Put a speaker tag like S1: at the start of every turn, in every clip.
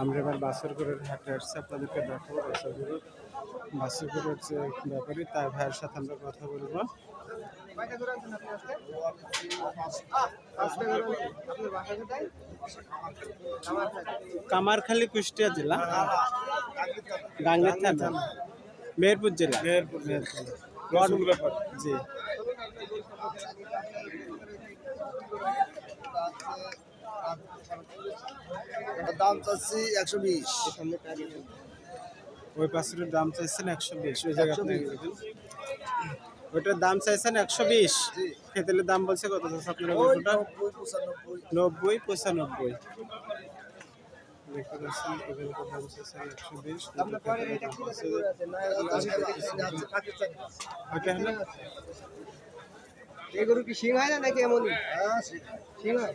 S1: আমরা এবার বাসরগড়ের হাটে আসছি আপনাদেরকে দেখাবো বাসরগড়ের বাসরগড়ের যে ব্যাপারী তার ভাইয়ের সাথে আমরা কথা বলব। কামারখালী কুষ্টিয়া জেলা গাঙ্গের থানা মেহেরপুর জেলা। মেহেরপুর জি।
S2: দাম চাচ্ছি একশো বিশ।
S1: ওই পাশের দাম চাইছেন একশো বিশ ওই জায়গা আপনি ওইটার দাম চাইছেন একশো বিশ। খেতেলের দাম বলছে কত চাচ্ছে আপনার গরুটা
S2: নব্বই পঁচানব্বই।
S3: এই গরু কি সিং হয় না নাকি এমনই?
S2: হ্যাঁ,
S3: সিং হয়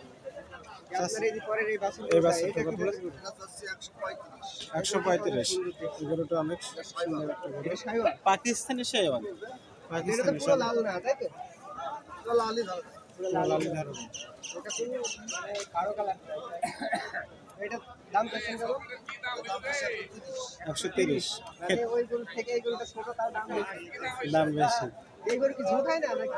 S2: এই
S1: বাছুরটা কত
S2: একশো পঁয়ত্রিশ
S1: একশো গরুটা অনেক। পাকিস্তানি শেয়াল পাকিস্তানি
S3: লাল না, তাই তো?
S2: লালই ধরো
S3: মানে কালো কালার। এটা দাম কেমন?
S2: একশো তিরিশ
S3: মানে ওই গরু থেকে এই গরুটা ছোট তার দাম বেশি।
S1: দাম বেশি
S3: এই গরু কি ঝুঁক হয় না নাকি?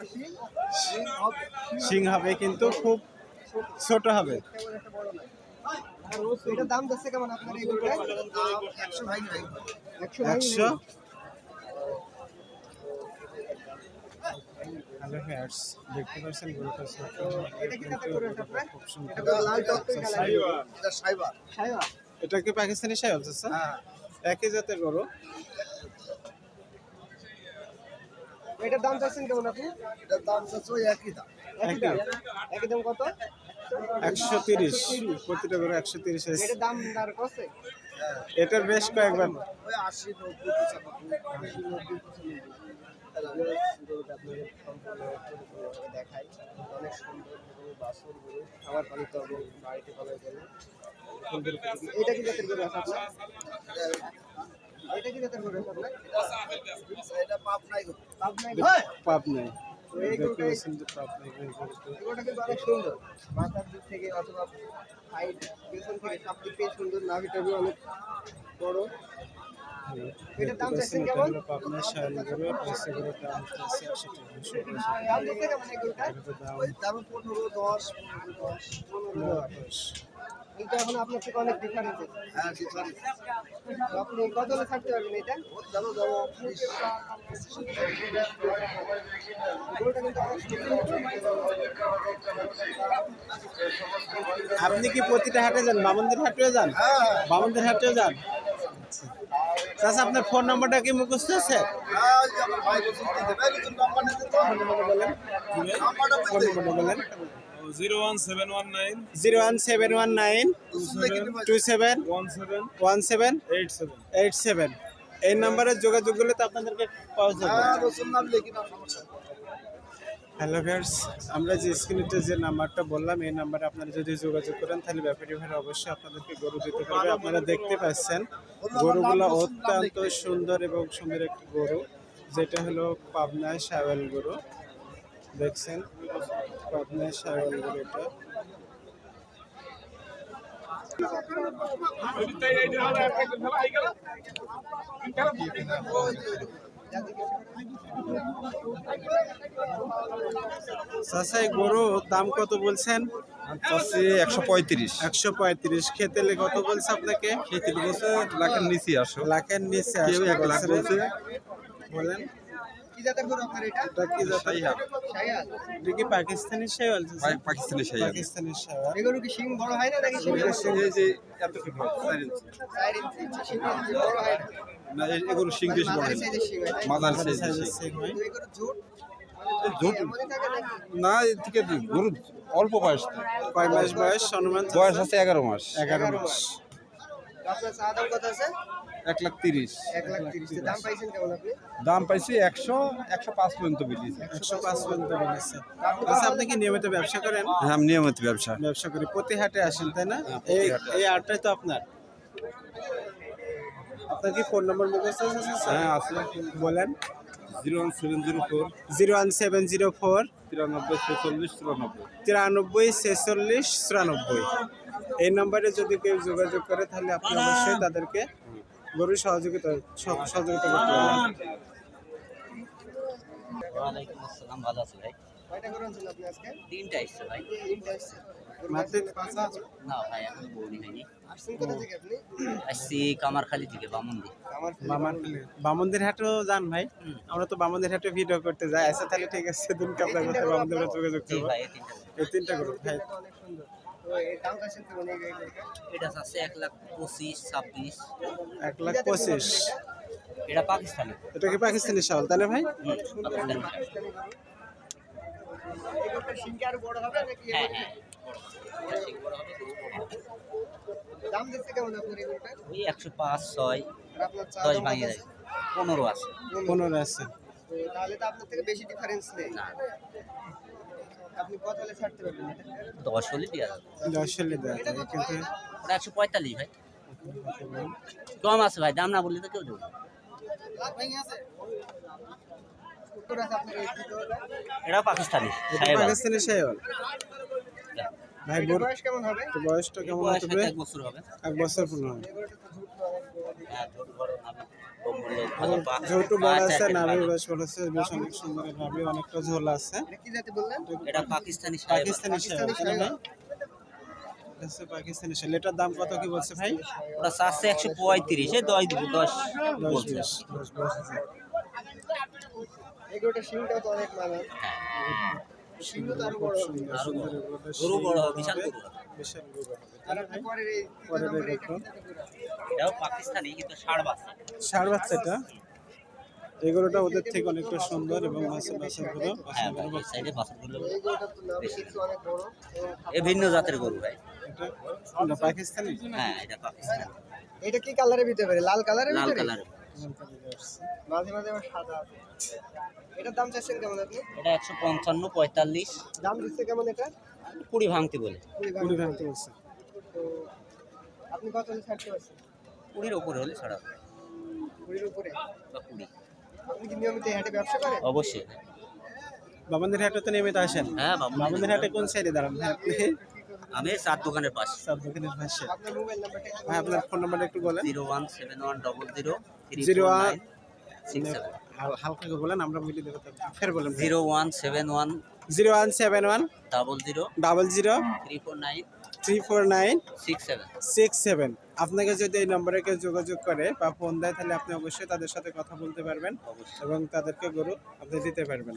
S3: শিং? হবে।
S1: সিং হবে কিন্তু খুব ছোট হবে
S3: এটার দাম যাচ্ছে কেমন আপনার এই
S2: ভাই ভাই।
S1: হ্যালো ফ্রেন্ডস দেখতে পাচ্ছেন গরুটা ছোট
S3: এটা কি জাতের গরু এটা আপনার? এটা লাল টকটকে কালার।
S2: এটা সাইবার
S3: সাইওয়াল।
S1: এটা কি পাকিস্তানি আছে
S2: হ্যাঁ
S1: একই জাতের গরু
S3: এটার দাম চাচ্ছেন কেমন আপনি?
S2: এটার দাম চাচ্ছি ওই একই দাম।
S3: একই দাম? একই দাম কত?
S1: একশো তিরিশ। প্রতিটা গরু একশো তিরিশ
S3: এটার দাম দার করছে?
S1: এটার বেশ কয়েকবার।
S2: ওই আশি নব্বই
S3: দেখাই। অনেক সুন্দর খাবার এবং বাড়িতে এটা কি জাতের গরু আপনার? এটা কি জাতের গরু
S2: এটা পাপ নাই
S1: পাপ নেই পাপ নেই।
S3: সুন্দর। মাথার দিক থেকে অথবা সাইড পেছন থেকে সব দিক থেকে সুন্দর নাভিটা অনেক বড়। এটার দাম
S1: দেখতে এটা
S3: কেমন?
S1: দাম হচ্ছে একশো টাকা
S3: দাম দিচ্ছে কেমন গরুটা
S1: এটার দাম
S2: পনেরো দশ পনেরো দশ।
S3: পনেরো
S1: দশ।
S3: কিন্তু এখন আপনার থেকে অনেক ডিফারেন্স আছে।
S2: হ্যাঁ ঠিক আছে
S3: আপনি কত হলে ছাড়তে পারবেন এটা।
S1: আপনি কি প্রতিটা হাটে যান? বামনদের হাটেও যান?
S2: হ্যাঁ।
S1: বামনদের হাটেও যান? চাচা আপনার ফোন নাম্বারটা কি মুখস্থ আছে?
S2: হ্যাঁ নাম্বারটা
S1: ফোন নাম্বারটা বলেন।
S4: Zero one seven one nine
S1: zero one seven one nine two seven
S4: one seven
S1: one seven
S4: eight seven
S1: eight seven এই নাম্বারে যোগাযোগ করলে তো আপনাদেরকে পাওয়া যাবে।
S2: হ্যাঁ।
S1: হ্যালো ভিউয়ার্স আমরা যে স্ক্রিনে যে নাম্বারটা বললাম এই নাম্বারে আপনারা যদি যোগাযোগ করেন তাহলে ব্যাপারী ভাই অবশ্যই আপনাদেরকে গরু দিতে পারবে। আপনারা দেখতে পাচ্ছেন গরুগুলো অত্যন্ত সুন্দর এবং সুন্দর একটি গরু যেটা হলো পাবনায় সাওয়াল গরু। দেখছেন পাবনায় সাওয়াল গরু এটা গরু দাম কত বলছেন?
S5: একশো পঁয়ত্রিশ।
S1: একশো পঁয়ত্রিশ। খেতেলে কত বলছে আপনাকে?
S5: খেতে বলছে লাখের নিচে আসো।
S1: লাখের নিচে
S5: এক লাখ
S1: বলছে। বলেন।
S3: জাতের গরু আপনার এটা?
S1: এটা কি জাতের?
S5: শাহিওয়াল।
S3: শাইয়াল
S1: এটা কি পাকিস্তানি শেয়াল
S5: পা- পাকিস্তানি শাহিওয়াল।
S1: পাকিস্তানি শেয়াল
S3: এই কি শিং বড় হয় না নাকি শিং
S5: এই যে ইঞ্চি।
S3: ইঞ্চি শিং বড় হয়
S5: এগুলো শিং বেশি বড় হয়
S3: শিং ঝুট থাকে নাকি?
S5: না এর থেকে গরু অল্প বয়স। তো।
S1: কয় মাস বয়স অনুমান?
S5: বয়স আছে এগারো মাস।
S1: এগারো মাস।
S3: আপনার চা দাম কত আছে?
S5: এক লাখ তিরিশ।
S3: এক লাখ তিরিশ। দাম পাইছেন কেমন আপনি?
S5: দাম পাইছি একশো একশো পাঁচ পর্যন্ত বেরিয়েছে
S1: একশো পাঁচ পর্যন্ত আচ্ছা আপনি কি নিয়মিত ব্যবসা করেন?
S5: হ্যাঁ আমি নিয়মিত ব্যবসা।
S1: ব্যবসা করি। প্রতি হাটে আসেন তাই না? এই এই আটটাই তো আপনার। আপনার কি ফোন নম্বর মুখস্থ আছে
S5: হ্যাঁ আছে।
S1: বলেন।
S5: Zero one seven zero four.
S1: Zero one seven zero four.
S5: তিরানব্বই ছেচল্লিশ চুরানব্বই।
S1: তিরানব্বই ছেচল্লিশ চুরানব্বই। এই নম্বরে যদি কেউ যোগাযোগ করে তাহলে আপনি অবশ্যই তাদেরকে গরু সহযোগিতা সহযোগিতা করতে পারবেন।
S6: ওয়ালাইকুম আসসালাম ভালো আছি ভাই?
S3: কয়টা করে আনছেন আপনি আজকে?
S6: তিনটা এসছে ভাই।
S3: তিনটা আসছে।
S1: মাত্র
S6: না ভাই এখন বৌনি হয়নি
S3: আসছেন কোথা থেকে আপনি?
S6: আসছি কামারখালি থেকে বামুন্দি।
S3: আমার
S1: বামনখালী। বামনদের যান ভাই। আমরা তো বামনদের হাটে ভিডিও করতে যাই। আচ্ছা তাহলে ঠিক আছে দিন বামনদের যোগাযোগ করব।
S6: এই তিনটা
S1: ভাই।
S3: এটা
S6: আছে এক লাখ পঁচিশ ছাব্বিশ।
S1: এক লাখ পঁচিশ।
S6: এটা পাকিস্তানি।
S1: এটা কি পাকিস্তানি তাই না ভাই?
S6: হ্যাঁ হ্যাঁ।
S3: দাম দিচ্ছে কেমন আপনার
S6: ওই একশো পাঁচ ছয় দশ যায়। পনেরো আছে।
S1: পনেরো আছে।
S3: তাহলে তো আপনার থেকে বেশি ডিফারেন্স নেই।
S6: না।
S3: আপনি কত হলে ছাড়তে পারবেন
S6: দশ হলে দেওয়া যাবে।
S1: দশ হলে দেওয়া যায় কিন্তু
S6: ওটা একশো পঁয়তাল্লিশ ভাই। কম আছে ভাই দাম না বললে তো কেউ দেবে এটা পাকিস্তানি সাহেব
S1: পাকিস্তানি ভাই বোর
S3: কেমন হবে?
S1: তো বয়সটা কেমন
S6: বয়স এক বছর হবে।
S1: এক বছর পূর্ণ হবে।
S6: হ্যাঁ
S1: যেহেতু বড়
S6: পা
S1: আছে নাভি বেশ বড় আছে বেশ অনেক সুন্দর নাভি অনেকটা ঝোল আছে।
S3: এটা কি জাতি বললেন?
S6: এটা পাকিস্তানি
S1: পাকিস্তানি পাকিস্তানি এটার দাম কত কি বলছে ভাই?
S6: ওটা চারশো একশো পঁয়ত্রিশ দশ দিব দশ
S1: দশ
S3: এগুলোটা তো অনেক মানা তো আরও বড়।
S6: গরু বড় বিশাল গরু
S1: বিশাল গরু হবে।
S3: আর এটা?
S6: এটাও পাকিস্তানি কিন্তু ষাড় বাচ্চা।
S1: ষাড় এই গরুটা ওদের থেকে অনেকটা সুন্দর এবং মাছের গরু
S6: হ্যাঁ এ ভিন্ন জাতের গরু ভাই।
S1: এটা পাকিস্তানি?
S6: হ্যাঁ এটা পাকিস্তানি।
S3: এটা কি কালারের ভিতরে পারে লাল কালারের
S6: লাল কালারের।
S3: মাঝে মাঝে আবার সাদা আছে। এটার দাম চাচ্ছেন কেমন আপনি?
S6: এটা একশো পঞ্চান্ন পঁয়তাল্লিশ।
S3: দাম দিচ্ছে কেমন এটা?
S6: কুড়ি ভাঙতি বলে।
S3: কুড়ি।
S1: ভাঙতে বলছে।
S3: তো আপনি কত ছাড়তে পারছেন?
S6: কুড়ির ওপরে হলে ছাড়া হবে।
S3: কুড়ির উপরে
S6: বা কুড়ি।
S3: আপনি কি নিয়মিত হাটে ব্যবসা করেন?
S6: অবশ্যই।
S1: বাবানদের হাটে তো নিয়মিত আসেন?
S6: হ্যাঁ বাবু
S1: বাবানদের হাটে কোন সাইডে দাঁড়ান? ভাই আপনি?
S6: আমি চার দোকানের পাশে।
S1: সব দোকানের পাশে।
S3: আপনার মোবাইল নাম্বারটা
S1: ভাই আপনার ফোন নাম্বারটা একটু বলেন।
S6: Zero one seven one double zero zero
S1: one-
S6: six seven.
S1: হালকা করে বলেন আমরা মিলিয়ে দেবো ফের বলেন
S6: zero one seven one
S1: zero one seven one
S6: double zero
S1: double zero
S6: three four nine
S1: three four nine
S6: six seven.
S1: Six seven. আপনাকে যদি এই নম্বরে কেউ যোগাযোগ করে বা ফোন দেয় তাহলে আপনি অবশ্যই তাদের সাথে কথা বলতে পারবেন এবং তাদেরকে গরু আপনি দিতে পারবেন।